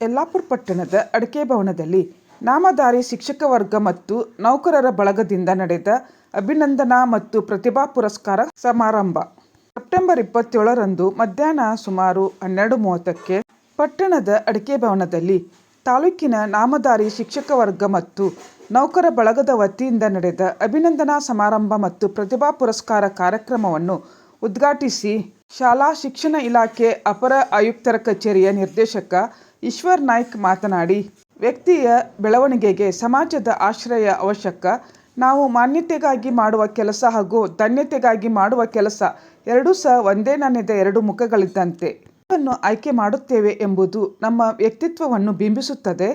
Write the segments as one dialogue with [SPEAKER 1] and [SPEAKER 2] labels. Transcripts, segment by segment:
[SPEAKER 1] ಯಲ್ಲಾಪುರ ಪಟ್ಟಣದ ಅಡಕೆ ಭವನದಲ್ಲಿ ನಾಮಧಾರಿ ಶಿಕ್ಷಕ ವರ್ಗ ಮತ್ತು ನೌಕರರ ಬಳಗದಿಂದ ನಡೆದ ಅಭಿನಂದನಾ ಮತ್ತು ಪ್ರತಿಭಾ ಪುರಸ್ಕಾರ ಸಮಾರಂಭ. ಸೆಪ್ಟೆಂಬರ್ ಇಪ್ಪತ್ತೇಳರಂದು ಮಧ್ಯಾಹ್ನ ಸುಮಾರು ಹನ್ನೆರಡು ಮೂವತ್ತಕ್ಕೆ ಪಟ್ಟಣದ ಅಡಕೆ ಭವನದಲ್ಲಿ ತಾಲೂಕಿನ ನಾಮಧಾರಿ ಶಿಕ್ಷಕ ವರ್ಗ ಮತ್ತು ನೌಕರ ಬಳಗದ ವತಿಯಿಂದ ನಡೆದ ಅಭಿನಂದನಾ ಸಮಾರಂಭ ಮತ್ತು ಪ್ರತಿಭಾ ಪುರಸ್ಕಾರ ಕಾರ್ಯಕ್ರಮವನ್ನು ಉದ್ಘಾಟಿಸಿ ಶಾಲಾ ಶಿಕ್ಷಣ ಇಲಾಖೆ ಅಪರ ಆಯುಕ್ತರ ಕಚೇರಿಯ ನಿರ್ದೇಶಕ ಈಶ್ವರ್ ನಾಯ್ಕ್ ಮಾತನಾಡಿ, ವ್ಯಕ್ತಿಯ ಬೆಳವಣಿಗೆಗೆ ಸಮಾಜದ ಆಶ್ರಯ ಅವಶ್ಯಕ. ನಾವು ಮಾನ್ಯತೆಗಾಗಿ ಮಾಡುವ ಕೆಲಸ ಹಾಗೂ ಧನ್ಯತೆಗಾಗಿ ಮಾಡುವ ಕೆಲಸ ಎರಡೂ ಸಹ ಒಂದೇ ನಾಣ್ಯದ ಎರಡು ಮುಖಗಳಿದ್ದಂತೆ. ವನ್ನು ಆಯ್ಕೆ ಮಾಡುತ್ತೇವೆ ಎಂಬುದು ನಮ್ಮ ವ್ಯಕ್ತಿತ್ವವನ್ನು ಬಿಂಬಿಸುತ್ತದೆ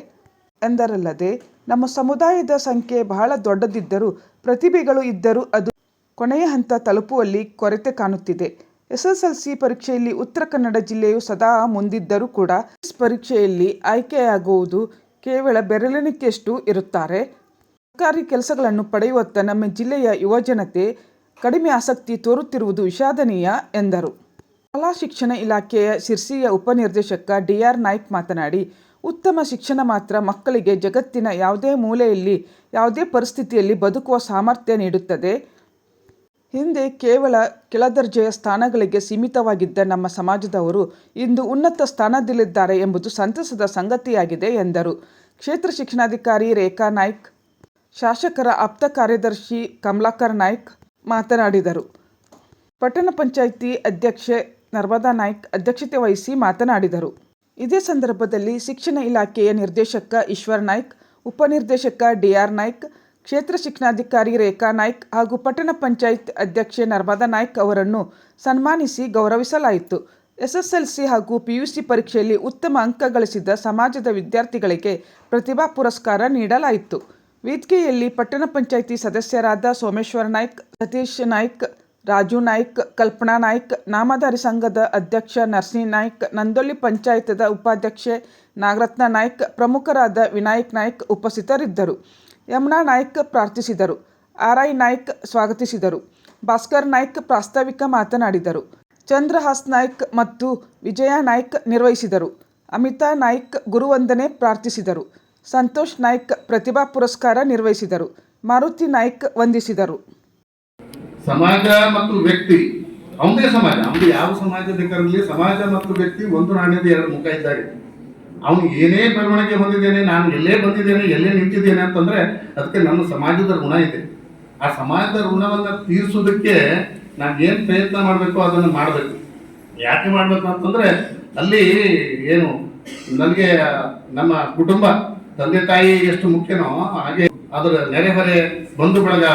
[SPEAKER 1] ಎಂದರಲ್ಲದೆ, ನಮ್ಮ ಸಮುದಾಯದ ಸಂಖ್ಯೆ ಬಹಳ ದೊಡ್ಡದಿದ್ದರೂ, ಪ್ರತಿಭೆಗಳು ಇದ್ದರೂ ಅದು ಕೊನೆಯ ಹಂತ ತಲುಪುವಲ್ಲಿ ಕೊರತೆ ಕಾಣುತ್ತಿದೆ. ಎಸ್ಎಸ್ಎಲ್ಸಿ ಪರೀಕ್ಷೆಯಲ್ಲಿ ಉತ್ತರ ಕನ್ನಡ ಜಿಲ್ಲೆಯು ಸದಾ ಮುಂದಿದ್ದರೂ ಕೂಡ ಎಸ್ ಪರೀಕ್ಷೆಯಲ್ಲಿ ಆಯ್ಕೆಯಾಗುವುದು ಕೇವಲ ಬೆರಳೆಣಿಕೆಯಷ್ಟು ಇರುತ್ತಾರೆ. ಸರ್ಕಾರಿ ಕೆಲಸಗಳನ್ನು ಪಡೆಯುವತ್ತ ನಮ್ಮ ಜಿಲ್ಲೆಯ ಯುವಜನತೆ ಕಡಿಮೆ ಆಸಕ್ತಿ ತೋರುತ್ತಿರುವುದು ವಿಷಾದನೀಯ ಎಂದರು. ಶಾಲಾ ಶಿಕ್ಷಣ ಇಲಾಖೆಯ ಶಿರ್ಸಿಯ ಉಪನಿರ್ದೇಶಕ ಡಿಆರ್ ನಾಯ್ಕ್ ಮಾತನಾಡಿ, ಉತ್ತಮ ಶಿಕ್ಷಣ ಮಾತ್ರ ಮಕ್ಕಳಿಗೆ ಜಗತ್ತಿನ ಯಾವುದೇ ಮೂಲೆಯಲ್ಲಿ, ಯಾವುದೇ ಪರಿಸ್ಥಿತಿಯಲ್ಲಿ ಬದುಕುವ ಸಾಮರ್ಥ್ಯ ನೀಡುತ್ತದೆ. ಹಿಂದೆ ಕೇವಲ ಕೆಳದರ್ಜೆಯ ಸ್ಥಾನಗಳಿಗೆ ಸೀಮಿತವಾಗಿದ್ದ ನಮ್ಮ ಸಮಾಜದವರು ಇಂದು ಉನ್ನತ ಸ್ಥಾನದಲ್ಲಿದ್ದಾರೆ ಎಂಬುದು ಸಂತಸದ ಸಂಗತಿಯಾಗಿದೆ ಎಂದರು. ಕ್ಷೇತ್ರ ಶಿಕ್ಷಣಾಧಿಕಾರಿ ರೇಖಾ ನಾಯ್ಕ್, ಶಾಸಕರ ಆಪ್ತ ಕಾರ್ಯದರ್ಶಿ ಕಮಲಾಕರ್ ನಾಯ್ಕ್ ಮಾತನಾಡಿದರು. ಪಟ್ಟಣ ಪಂಚಾಯಿತಿ ಅಧ್ಯಕ್ಷೆ ನರ್ಮದಾ ನಾಯ್ಕ್ ಅಧ್ಯಕ್ಷತೆ ವಹಿಸಿ ಮಾತನಾಡಿದರು. ಇದೇ ಸಂದರ್ಭದಲ್ಲಿ ಶಿಕ್ಷಣ ಇಲಾಖೆಯ ನಿರ್ದೇಶಕ ಈಶ್ವರ್ ನಾಯ್ಕ್, ಉಪನಿರ್ದೇಶಕ ಡಿಆರ್ ನಾಯ್ಕ್ ಕ್ಷೇತ್ರ ಶಿಕ್ಷಣಾಧಿಕಾರಿ ರೇಖಾ ನಾಯ್ಕ್ ಹಾಗೂ ಪಟ್ಟಣ ಪಂಚಾಯತ್ ಅಧ್ಯಕ್ಷೆ ನರ್ಮದಾ ನಾಯ್ಕ್ ಅವರನ್ನು ಸನ್ಮಾನಿಸಿ ಗೌರವಿಸಲಾಯಿತು. ಎಸ್ಎಸ್ಎಲ್ಸಿ ಹಾಗೂ ಪಿಯುಸಿ ಪರೀಕ್ಷೆಯಲ್ಲಿ ಉತ್ತಮ ಅಂಕ ಗಳಿಸಿದ ಸಮಾಜದ ವಿದ್ಯಾರ್ಥಿಗಳಿಗೆ ಪ್ರತಿಭಾ ಪುರಸ್ಕಾರ ನೀಡಲಾಯಿತು. ವೇದಿಕೆಯಲ್ಲಿ ಪಟ್ಟಣ ಪಂಚಾಯಿತಿ ಸದಸ್ಯರಾದ ಸೋಮೇಶ್ವರ ನಾಯ್ಕ್, ಸತೀಶ್ ನಾಯ್ಕ್, ರಾಜು ನಾಯ್ಕ್, ಕಲ್ಪನಾ ನಾಯ್ಕ್, ನಾಮಧಾರಿ ಸಂಘದ ಅಧ್ಯಕ್ಷ ನರ್ಸಿಂಹ ನಾಯ್ಕ್, ನಂದೊಳ್ಳಿ ಪಂಚಾಯತದ ಉಪಾಧ್ಯಕ್ಷೆ ನಾಗರತ್ನ ನಾಯ್ಕ್, ಪ್ರಮುಖರಾದ ವಿನಾಯಕ್ ನಾಯ್ಕ್ ಉಪಸ್ಥಿತರಿದ್ದರು. ಯಮುನಾ ನಾಯ್ಕ್ ಪ್ರಾರ್ಥಿಸಿದರು. ಆರ್ ಐ ನಾಯ್ಕ್ ಸ್ವಾಗತಿಸಿದರು. ಭಾಸ್ಕರ್ ನಾಯ್ಕ್ ಪ್ರಾಸ್ತಾವಿಕ ಮಾತನಾಡಿದರು. ಚಂದ್ರಹಾಸ್ ನಾಯ್ಕ್ ಮತ್ತು ವಿಜಯ ನಾಯ್ಕ್ ನಿರ್ವಹಿಸಿದರು. ಅಮಿತಾ ನಾಯ್ಕ್ ಗುರುವಂದನೆ ಪ್ರಾರ್ಥಿಸಿದರು. ಸಂತೋಷ್ ನಾಯ್ಕ್ ಪ್ರತಿಭಾ ಪುರಸ್ಕಾರ ನಿರ್ವಹಿಸಿದರು. ಮಾರುತಿ ನಾಯ್ಕ್ ವಂದಿಸಿದರು.
[SPEAKER 2] ಸಮಾಜ ಮತ್ತು ವ್ಯಕ್ತಿ ಅವನೇ ಸಮಾಜ. ಯಾವ ಸಮಾಜದ ಸಮಾಜ ಮತ್ತು ವ್ಯಕ್ತಿ ಒಂದು ನಾಣ್ಯದ ಎರಡು ಮುಖ ಇದ್ದಾರೆ ಅವನು ಏನೇ ಬೆಳವಣಿಗೆ ಹೊಂದಿದ್ದೇನೆ, ನಾನು ಎಲ್ಲೇ ಬಂದಿದ್ದೇನೆ, ಎಲ್ಲೇ ನಿಂತಿದ್ದೇನೆ ಅಂತಂದ್ರೆ ಅದಕ್ಕೆ ನಮ್ಮ ಸಮಾಜದ ಋಣ ಇದೆ. ಆ ಸಮಾಜದ ಋಣವನ್ನ ತೀರಿಸೋದಕ್ಕೆ ನಾನು ಏನ್ ಪ್ರಯತ್ನ ಮಾಡಬೇಕು ಅದನ್ನು ಮಾಡಬೇಕು. ಯಾಕೆ ಮಾಡಬೇಕು ಅಂತಂದ್ರೆ ಅಲ್ಲಿ ಏನು, ನನಗೆ ನಮ್ಮ ಕುಟುಂಬ, ತಂದೆ ತಾಯಿ ಎಷ್ಟು ಮುಖ್ಯನೋ ಹಾಗೆ ಅದರ ನೆರೆಹೊರೆ ಬಂಧು ಬಳಗ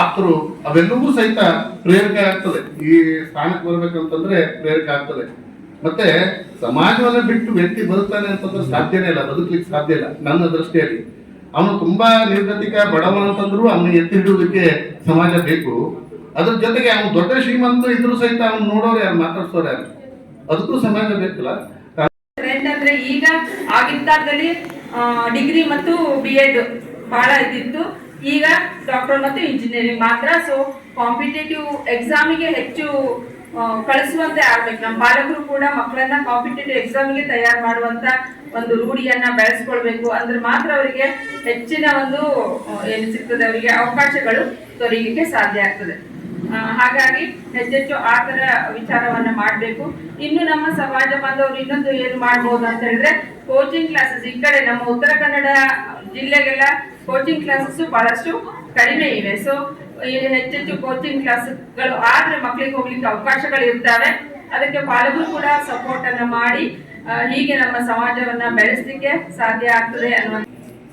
[SPEAKER 2] ಆಪ್ತರು ಅವೆಲ್ಲವೂ ಸಹಿತ ಪ್ರೇರಕ ಆಗ್ತದೆ ಈ ಸ್ಥಾನಕ್ಕೆ ಬರ್ಬೇಕಂತಂದ್ರೆ ಪ್ರೇರಕ ಆಗ್ತದೆ. ಮತ್ತೆ ಸಮಾಜವನ್ನ ಬಿಟ್ಟು ವ್ಯಕ್ತಿ ಬದುಕ್ತಾನೆ ಅಂತಂದ್ರೆ ಸಾಧ್ಯನೇ ಇಲ್ಲ, ಬದುಕ್ಲಿಕ್ಕೆ ಸಾಧ್ಯ ಇಲ್ಲ, ನನ್ನ ದೃಷ್ಟಿಯಲ್ಲಿ. ಅವನು ತುಂಬಾ ನಿರ್ಗತಿಕ ಬಡವ ಅಂತಂದ್ರು ಅವನು ಎತ್ತಿ ಹಿಡಿಯೋದಕ್ಕೆ ಸಮಾಜ ಬೇಕು. ಅದ್ರ ಜೊತೆಗೆ ಅವನು ದೊಡ್ಡ ಶ್ರೀಮಂತ ಇದ್ರು ಸಹಿತ ಅವ್ನು ನೋಡೋರು ಯಾರು, ಮಾತಾಡ್ಸೋರು ಯಾರು? ಅದಕ್ಕೂ ಸಮಾಜ ಬೇಕಲ್ಲ?
[SPEAKER 3] ಅಂದ್ರೆ ಈಗ ಕಾಲದಲ್ಲಿ ಡಿಗ್ರಿ ಮತ್ತು ಬಿ ಎಡ್ ಬಹಳ ಇದ್ದಿತ್ತು ಈಗ ಡಾಕ್ಟರ್ ಮತ್ತು ಇಂಜಿನಿಯರಿಂಗ್ ಮಾತ್ರ. ಸೊ ಕಾಂಪಿಟೇಟಿವ್ ಎಕ್ಸಾಮಿಗೆ ಹೆಚ್ಚು ಕಳಿಸುವಂತೆ ಆಗ್ಬೇಕು. ನಮ್ಮ ಪಾಲಕರು ಕೂಡ ಮಕ್ಕಳನ್ನ ಕಾಂಪಿಟೇಟಿವ್ ಎಕ್ಸಾಮ್ಗೆ ತಯಾರು ಮಾಡುವಂತ ಒಂದು ರೂಢಿಯನ್ನ ಬೆಳೆಸ್ಕೊಳ್ಬೇಕು. ಅಂದ್ರೆ ಮಾತ್ರ ಅವರಿಗೆ ಹೆಚ್ಚಿನ ಒಂದು ಏನು ಸಿಗ್ತದೆ ಅವರಿಗೆ ಅವಕಾಶಗಳು ದೊರೆಯಲಿಕ್ಕೆ ಸಾಧ್ಯ ಆಗ್ತದೆ. ಹಾಗಾಗಿ ಹೆಚ್ಚೆಚ್ಚು ಆ ತರ ವಿಚಾರವನ್ನ ಮಾಡಬೇಕು. ಇನ್ನು ನಮ್ಮ ಸಮಾಜ ಬಾಂಧವರು ಇನ್ನೊಂದು ಏನು ಮಾಡ್ಬೋದು ಅಂತ ಹೇಳಿದ್ರೆ ಕೋಚಿಂಗ್ ಕ್ಲಾಸಸ್ ಈ ಕಡೆ ನಮ್ಮ ಉತ್ತರ ಕನ್ನಡ ಜಿಲ್ಲೆಗೆಲ್ಲ ಕೋಚಿಂಗ್ ಕ್ಲಾಸಸ್ ಬಹಳಷ್ಟು ಕಡಿಮೆ ಇವೆ. ಸೊ ಹೆಚ್ಚೆಚ್ಚು ಕೋಚಿಂಗ್ ಕ್ಲಾಸ್ಗಳು ಆದ್ರೆ ಮಕ್ಕಳಿಗೆ ಹೋಗ್ಲಿಕ್ಕೆ ಅವಕಾಶಗಳು ಇರ್ತವೆ ಅದಕ್ಕೆ ಪಾಲಕರು ಕೂಡ ಸಪೋರ್ಟ್ ಅನ್ನ ಮಾಡಿ ಹೀಗೆ ನಮ್ಮ ಸಮಾಜವನ್ನ ಬೆಳೆಸಲಿಕ್ಕೆ ಸಾಧ್ಯ ಆಗ್ತದೆ ಅನ್ನುವ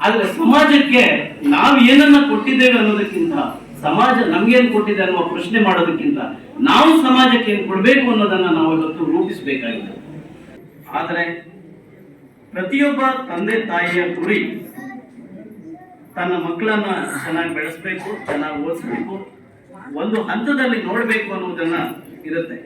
[SPEAKER 4] ಆದ್ರೆ ಸಮಾಜಕ್ಕೆ ನಾವು ಏನನ್ನ ಕೊಟ್ಟಿದ್ದೇವೆ ಅನ್ನೋದಕ್ಕಿಂತ ಸಮಾಜ ನಮ್ಗೇನ್ ಕೊಟ್ಟಿದೆ ಅನ್ನುವ ಪ್ರಶ್ನೆ ಮಾಡೋದಕ್ಕಿಂತ ನಾವು ಸಮಾಜಕ್ಕೆ ಏನ್ ಕೊಡ್ಬೇಕು ಅನ್ನೋದನ್ನ ನಾವು ಇವತ್ತು ರೂಪಿಸಬೇಕಾಗಿದೆ. ಆದರೆ ಪ್ರತಿಯೊಬ್ಬ ತಂದೆ ತಾಯಿಯ ಗುರಿ ತನ್ನ ಮಕ್ಕಳನ್ನ ಚೆನ್ನಾಗಿ ಬೆಳೆಸ್ಬೇಕು ಚೆನ್ನಾಗಿ ಓದಿಸ್ಬೇಕು. ಒಂದು ಹಂತದಲ್ಲಿ ನೋಡಬೇಕು ಅನ್ನೋದನ್ನ ಇರುತ್ತೆ.